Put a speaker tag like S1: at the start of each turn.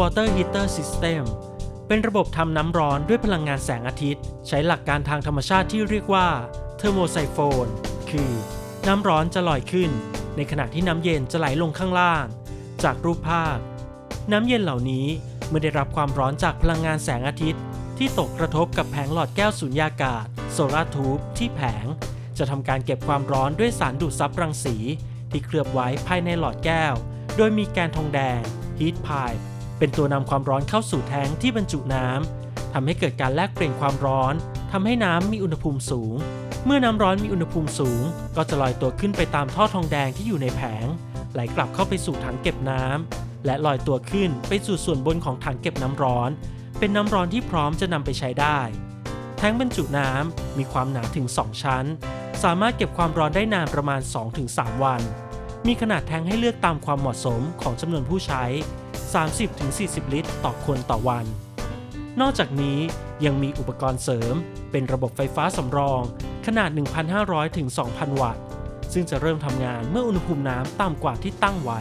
S1: Water Heater System เป็นระบบทำน้ำร้อนด้วยพลังงานแสงอาทิตย์ ใช้หลักการทางธรรมชาติที่เรียกว่าเทอร์โมไซโฟนคือ น้ำร้อนจะลอยขึ้น ในขณะที่น้ำเย็นจะไหลลงข้างล่าง จากรูปภาพ น้ำเย็นเหล่านี้เมื่อได้รับความร้อนจากพลังงานแสงอาทิตย์ ที่ตกกระทบกับแผงหลอดแก้วสุญญากาศโซลาร์ทูบที่แผง จะทำการเก็บความร้อนด้วยสารดูดซับรังสี ที่เคลือบไว้ภายในหลอดแก้ว โดยมีแกนทองแดง heat pipe เป็นตัวนำความร้อนเข้าสู่แทงที่บรรจุน้ำทำให้เกิดการแลกเปลี่ยนความร้อนทำให้น้ำมีอุณหภูมิสูง เมื่อน้ำร้อนมีอุณหภูมิสูง ก็จะลอยตัวขึ้นไปตามท่อทองแดงที่อยู่ในแผง ไหลกลับเข้าไปสู่ถังเก็บน้ำและลอยตัวขึ้นไปสู่ส่วนบนของถังเก็บน้ำร้อน เป็นน้ำร้อนที่พร้อมจะนำไปใช้ได้ แทงบรรจุน้ำมีความหนาถึง 2 ชั้น สามารถเก็บความร้อนได้นานประมาณ 2-3 วัน มีขนาดแทงให้เลือกตามความเหมาะสมของจำนวนผู้ใช้ 30-40 ลิตร ต่อคนต่อวัน นอกจากนี้ยังมีอุปกรณ์เสริม เป็นระบบไฟฟ้าสำรอง ขนาด 1,500-2,000 วัตต์ ซึ่งจะเริ่มทำงานเมื่ออุณหภูมิน้ำต่ำกว่าที่ตั้งไว้